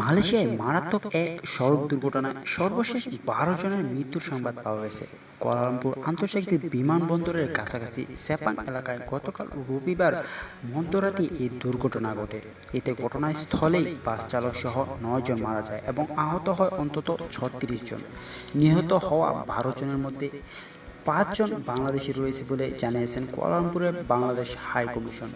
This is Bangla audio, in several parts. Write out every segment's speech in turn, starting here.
মালয়েশিয়ায় মারাত্মক এক সড়ক দুর্ঘটনায় সর্বশেষ বারো জনের মৃত্যুর সংবাদ পাওয়া গেছে। কুয়ালালামপুর আন্তর্জাতিক বিমানবন্দরের কাছাকাছি সেপাং এলাকায় গতকাল রবিবার মধ্যরাতে এই দুর্ঘটনা ঘটে। এতে ঘটনাস্থলেই বাস চালক সহ নয় জন মারা যায় এবং আহত হয় অন্তত ছত্রিশ জন। নিহত হওয়া বারো জনের মধ্যে পাঁচজন বাংলাদেশি রয়েছে বলে জানিয়েছেন কুয়ালালামপুরের বাংলাদেশ হাই কমিশন।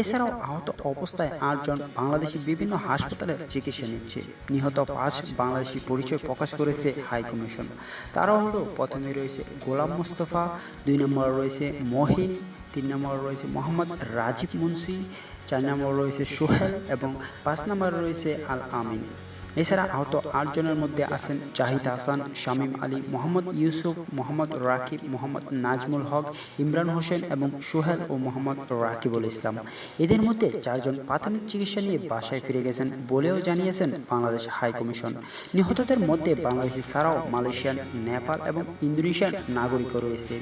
এছাড়াও আহত অবস্থায় আটজন বাংলাদেশি বিভিন্ন হাসপাতালে চিকিৎসা নিচ্ছে। নিহত পাঁচ বাংলাদেশি পরিচয় প্রকাশ করেছে হাই কমিশন। তারা হলো প্রথমে রয়েছে গোলাম মোস্তফা, দুই নম্বর রয়েছে মহিন, তিন নম্বর রয়েছে মোহাম্মদ রাজীব মুন্সি, চার নম্বর রয়েছে সোহেল এবং পাঁচ নম্বর রয়েছে আল আমিন। এছাড়া আহত আটজনের মধ্যে আছেন জাহিদ হাসান, শামীম আলী, মোহাম্মদ ইউসুফ, মোহাম্মদ রাকিব, মোহাম্মদ নাজমুল হক, ইমরান হোসেন এবং সোহেল ও মোহাম্মদ রাকিবুল ইসলাম। এদের মধ্যে চারজন প্রাথমিক চিকিৎসা নিয়ে বাসায় ফিরে গেছেন বলেও জানিয়েছেন বাংলাদেশ হাই কমিশন। নিহতদের মধ্যে বাংলাদেশি ছাড়াও মালয়েশিয়ান, নেপাল এবং ইন্দোনেশিয়ার নাগরিকও রয়েছে।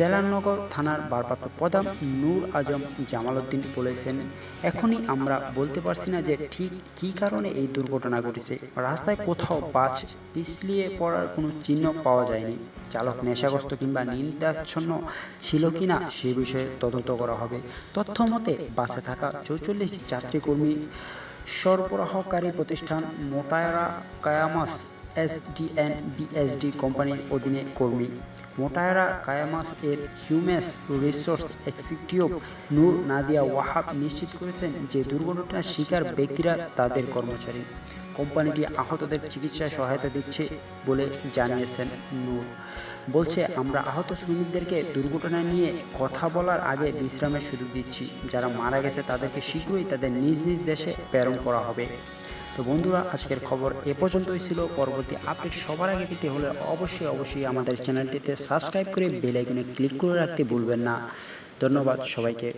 সেলাননগর থানার ভারপ্রাপ্ত প্রধান নূর আজম জামালউদ্দিন বলেছেন, এখনই আমরা বলতে পারছি না যে ঠিক কী কারণে এই দুর্ঘটনা ঘটেছে। রাস্তায় কোথাও বাস পিছলিয়ে পড়ার কোনো চিহ্ন পাওয়া যায়নি। চালক নেশাগ্রস্ত কিংবা নিন্দাচ্ছন্ন ছিল কিনা সে বিষয়ে তদন্ত করা হবে। তথ্য মতে বাসে থাকা চৌচল্লিশ যাত্রীকর্মী সরবরাহকারী প্রতিষ্ঠান মোটায়রা কায়ামাস এসডিএন বিএসডি কোম্পানির অধীনে কর্মী। মোটায়রা কায়ামাস এর human resource executive Noor Nadia Wahab নিশ্চিত করেছেন যে দুর্ঘটনার শিকার ব্যক্তিরা তাদের কর্মচারী। কোম্পানিটি আহতদের চিকিৎসায় সহায়তা দিচ্ছে বলে জানিয়েছেন নূর। বলছে, আমরা আহত শ্রমিকদেরকে দুর্ঘটনা নিয়ে কথা বলার আগে বিশ্রামের সুযোগ দিচ্ছি। যারা মারা গেছে তাদেরকে শীঘ্রই তাদের নিজ নিজ দেশে প্রেরণ করা হবে। তো বন্ধুরা, আজকের খবর এ পর্যন্তই ছিল। পরবর্তী আপডেট সবার আগে পেতে হলে অবশ্যই অবশ্যই আমাদের চ্যানেলটিতে সাবস্ক্রাইব করে বেল আইকনে ক্লিক করে রাখতে ভুলবেন না। ধন্যবাদ সবাইকে।